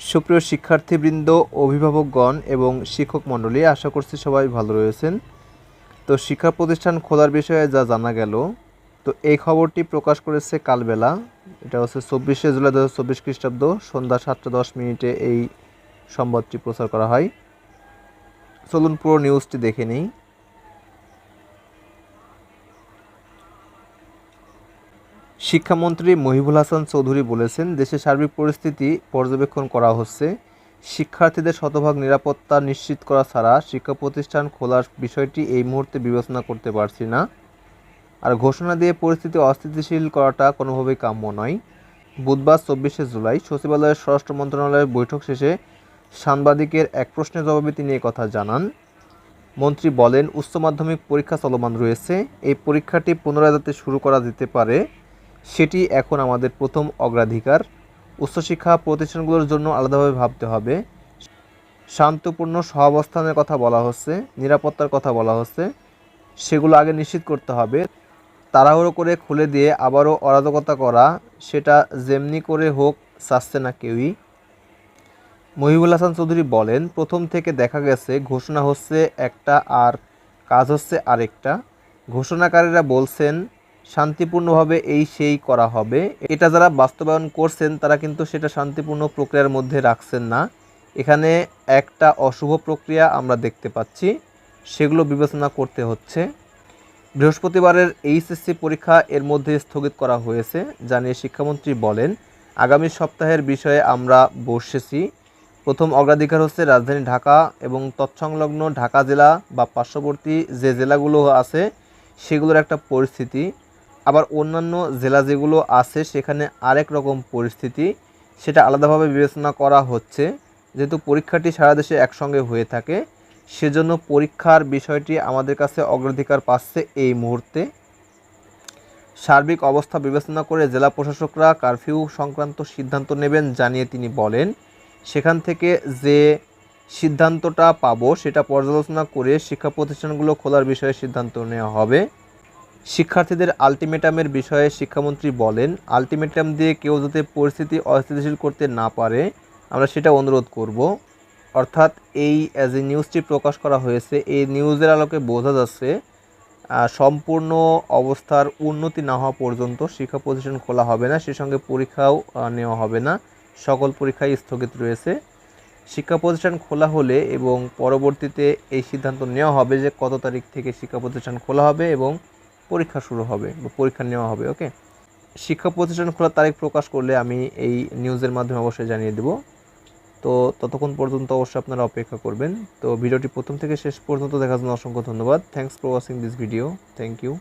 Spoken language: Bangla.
সুপ্রিয় শিক্ষার্থীবৃন্দ, অভিভাবকগণ এবং শিক্ষক মণ্ডলী, আশা করছি সবাই ভালো রয়েছেন। তো শিক্ষা প্রতিষ্ঠান খোলার বিষয়ে যা জানা গেল, তো এই খবরটি প্রকাশ করেছে কালবেলা। এটা হচ্ছে চব্বিশে জুলাই দু হাজার চব্বিশ খ্রিস্টাব্দ, সন্ধ্যা সাতটা দশ মিনিটে এই সংবাদটি প্রচার করা হয়। চলুন পুরো নিউজটি দেখে নিই। শিক্ষামন্ত্রী মহিবুল হাসান চৌধুরী বলেছেন, দেশের সার্বিক পরিস্থিতি পর্যবেক্ষণ করা হচ্ছে। শিক্ষার্থীদের শতভাগ নিরাপত্তা নিশ্চিত করা ছাড়া শিক্ষা প্রতিষ্ঠান খোলার বিষয়টি এই মুহূর্তে বিবেচনা করতে পারছি না। আর ঘোষণা দিয়ে পরিস্থিতি অস্থিতিশীল করাটা কোনোভাবেই কাম্য নয়। বুধবার চব্বিশে জুলাই সচিবালয়ের স্বরাষ্ট্র মন্ত্রণালয়ের বৈঠক শেষে সাংবাদিকের এক প্রশ্নের জবাবে তিনি কথা জানান। মন্ত্রী বলেন, উচ্চ মাধ্যমিক পরীক্ষা চলমান রয়েছে। এই পরীক্ষাটি পুনরায় যাতে শুরু করা যেতে পারে সেটি এখন আমাদের প্রথম অগ্রাধিকার। উচ্চশিক্ষা প্রতিষ্ঠানগুলোর জন্য আলাদাভাবে ভাবতে হবে। শান্তপূর্ণ সহাবস্থানের কথা বলা হচ্ছে, নিরাপত্তার কথা বলা হচ্ছে। সেগুলো আগে নিশ্চিত করতে হবে। তাড়াহুড়ো করে খুলে দিয়ে আবারও অরাজকতা করা, সেটা যেমনি করে হোক চাচ্ছে না কেউই। মহিবুল হাসান চৌধুরী বলেন, প্রথম থেকে দেখা গেছে ঘোষণা হচ্ছে একটা আর, কাজ হচ্ছে আরেকটা। ঘোষণাকারীরা বলছেন শান্তিপূর্ণভাবে এই সেই করা হবে। এটা যারা বাস্তবায়ন করছেন, তারা কিন্তু সেটা শান্তিপূর্ণ প্রক্রিয়ার মধ্যে রাখছেন না। এখানে একটা অশুভ প্রক্রিয়া আমরা দেখতে পাচ্ছি, সেগুলো বিবেচনা করতে হচ্ছে। বৃহস্পতিবারের এইচএসসি পরীক্ষা এর মধ্যে স্থগিত করা হয়েছে জানিয়ে শিক্ষামন্ত্রী বলেন, আগামী সপ্তাহের বিষয়ে আমরা বসেছি। প্রথম অগ্রাধিকার হচ্ছে রাজধানী ঢাকা এবং তৎসংলগ্ন ঢাকা জেলা বা পার্শ্ববর্তী যে জেলাগুলো আছে, সেগুলোর একটা পরিস্থিতি। আবার অন্যান্য জেলা যেগুলো আছে, সেখানে আরেক রকম পরিস্থিতি, সেটা আলাদাভাবে বিবেচনা করা হচ্ছে। যেহেতু পরীক্ষাটি সারা দেশে একসঙ্গে হয়ে থাকে, সেজন্য পরীক্ষার বিষয়টি আমাদের কাছে অগ্রাধিকার পাচ্ছে এই মুহূর্তে। সার্বিক অবস্থা বিবেচনা করে জেলা প্রশাসকরা কারফিউ সংক্রান্ত সিদ্ধান্ত নেবেন জানিয়ে তিনি বলেন, সেখান থেকে যে সিদ্ধান্তটা পাবো সেটা পর্যালোচনা করে শিক্ষা প্রতিষ্ঠানগুলো খোলার বিষয়ে সিদ্ধান্ত নেওয়া হবে। শিক্ষার্থীদের আলটিমেটামের বিষয়ে শিক্ষামন্ত্রী বলেন, আলটিমেটাম দিয়ে কেউ যাতে পরিস্থিতি অস্থিতিশীল করতে না পারে, আমরা সেটা অনুরোধ করব। অর্থাৎ এই যে নিউজটি প্রকাশ করা হয়েছে, এই নিউজের আলোকে বোঝা যাচ্ছে সম্পূর্ণ অবস্থার উন্নতি না হওয়া পর্যন্ত শিক্ষা প্রতিষ্ঠান খোলা হবে না, সে সঙ্গে পরীক্ষাও নেওয়া হবে না। সকল পরীক্ষাই স্থগিত রয়েছে। শিক্ষা প্রতিষ্ঠান খোলা হলে এবং পরবর্তীতে এই সিদ্ধান্ত নেওয়া হবে যে কত তারিখ থেকে শিক্ষা প্রতিষ্ঠান খোলা হবে এবং পরীক্ষা শুরু হবে বা পরীক্ষা নেওয়া হবে ওকে শিক্ষা প্রতিষ্ঠান খোলার তারিখ প্রকাশ করলে আমি এই নিউজের মাধ্যমে অবশ্যই জানিয়ে দেব। তো ততক্ষণ পর্যন্ত অবশ্যই আপনারা অপেক্ষা করবেন। তো ভিডিওটি প্রথম থেকে শেষ পর্যন্ত দেখার জন্য অসংখ্য ধন্যবাদ। Thanks for watching this video thank you